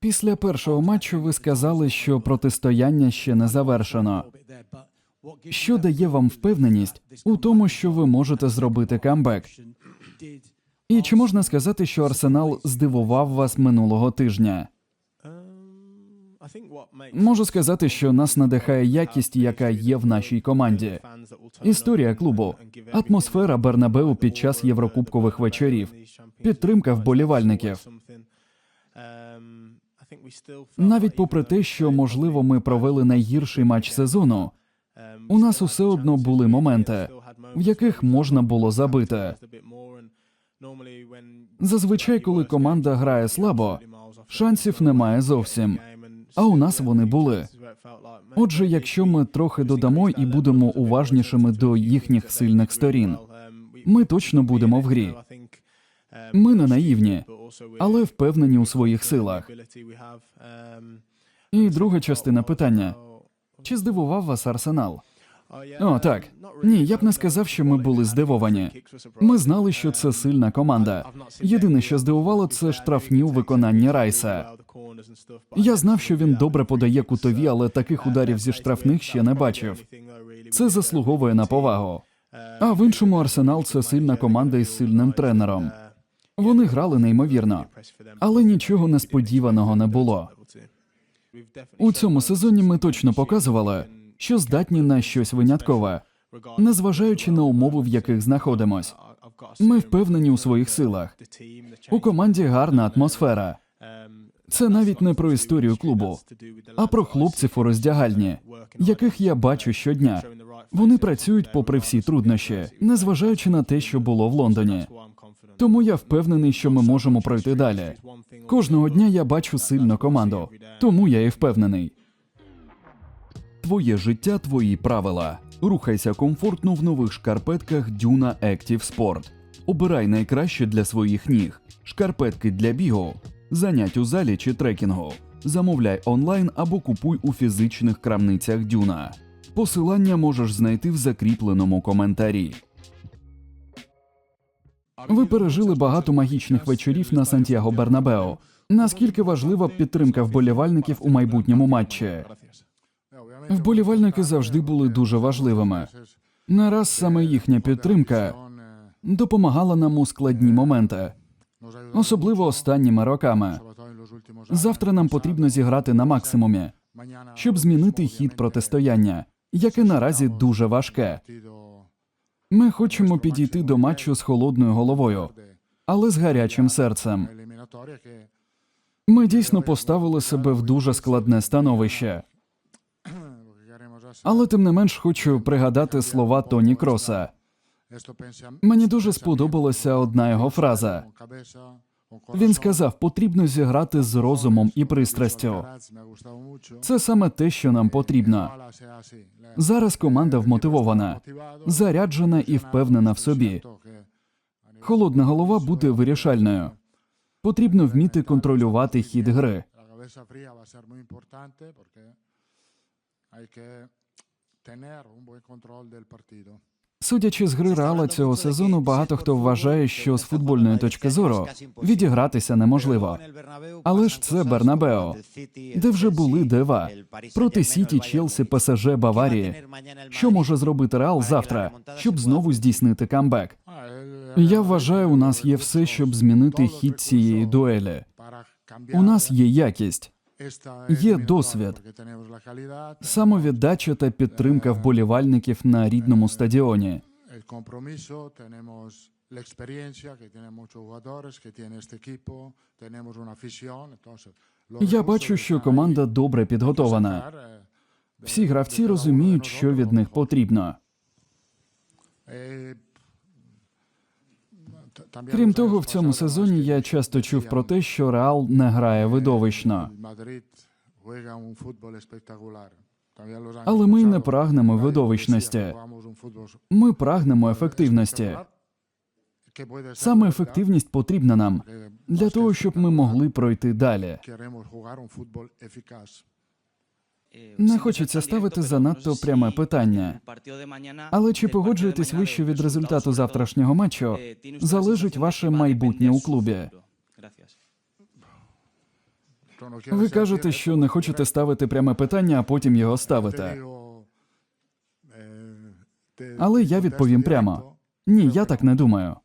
Після першого матчу ви сказали, що протистояння ще не завершено. Що дає вам впевненість у тому, що ви можете зробити камбек? І чи можна сказати, що Арсенал здивував вас минулого тижня? Можу сказати, що нас надихає якість, яка є в нашій команді. Історія клубу, атмосфера Бернабеу під час єврокубкових вечорів, підтримка вболівальників. Навіть попри те, що можливо ми провели найгірший матч сезону, у нас усе одно були моменти, в яких можна було забити. Зазвичай, коли команда грає слабо, шансів немає зовсім. А у нас вони були. Отже, якщо ми трохи додамо і будемо уважнішими до їхніх сильних сторін, ми точно будемо в грі. Ми не наївні, але впевнені у своїх силах. І друга частина питання: чи здивував вас арсенал? О, так. Ні, я б не сказав, що ми були здивовані. Ми знали, що це сильна команда. Єдине, що здивувало, це штрафні у виконанні Райса. Я знав, що він добре подає кутові, але таких ударів зі штрафних ще не бачив. Це заслуговує на повагу. А в іншому арсенал це сильна команда із сильним тренером. Вони грали неймовірно, але нічого несподіваного не було. У цьому сезоні ми точно показували, що здатні на щось виняткове, незважаючи на умови, в яких знаходимось. Ми впевнені у своїх силах. У команді гарна атмосфера. Це навіть не про історію клубу, а про хлопців у роздягальні, яких я бачу щодня. Вони працюють попри всі труднощі, незважаючи на те, що було в Лондоні. Тому я впевнений, що ми можемо пройти далі. Кожного дня я бачу сильну команду, тому я і впевнений. Твоє життя, твої правила. Рухайся комфортно в нових шкарпетках Duna Active Sport. Обирай найкраще для своїх ніг. Шкарпетки для бігу, занять у залі чи трекінгу. Замовляй онлайн або купуй у фізичних крамницях Дюна. Посилання можеш знайти в закріпленому коментарі. Ви пережили багато магічних вечорів на Сантьяго Бернабео. Наскільки важлива підтримка вболівальників у майбутньому матчі? Вболівальники завжди були дуже важливими. Не раз саме їхня підтримка допомагала нам у складні моменти, особливо останніми роками. Завтра нам потрібно зіграти на максимумі, щоб змінити хід протистояння, яке наразі дуже важке. Ми хочемо підійти до матчу з холодною головою, але з гарячим серцем. Ми дійсно поставили себе в дуже складне становище. Але тим не менш хочу пригадати слова Тоні Кроса. Мені дуже сподобалася одна його фраза. Він сказав, потрібно зіграти з розумом і пристрастю. Це саме те, що нам потрібно. Зараз команда вмотивована, заряджена і впевнена в собі. Холодна голова буде вирішальною. Потрібно вміти контролювати хід гри. Hay un buen control del partido. Судячи з гри Реала цього сезону, багато хто вважає, що з футбольної точки зору відігратися неможливо. Але ж це Бернабео, де вже були дива проти Сіті, Челсі, ПСЖ, Баварії. Що може зробити Реал завтра, щоб знову здійснити камбек? Я вважаю, у нас є все, щоб змінити хід цієї дуелі. У нас є якість, є досвід, самовіддача та підтримка вболівальників на рідному стадіоні. Я бачу, що команда добре підготована. Eh, Всі гравці розуміють, що від них потрібно. Крім того, в цьому сезоні я часто чув про те, що Реал не грає видовищно. Але ми не прагнемо видовищності. Ми прагнемо ефективності. Саме ефективність потрібна нам для того, щоб ми могли пройти далі. Не хочеться ставити занадто пряме питання. Але чи погоджуєтесь ви, що від результату завтрашнього матчу залежить ваше майбутнє у клубі? Ви кажете, що не хочете ставити пряме питання, а потім його ставите. Але я відповім прямо. Ні, я так не думаю.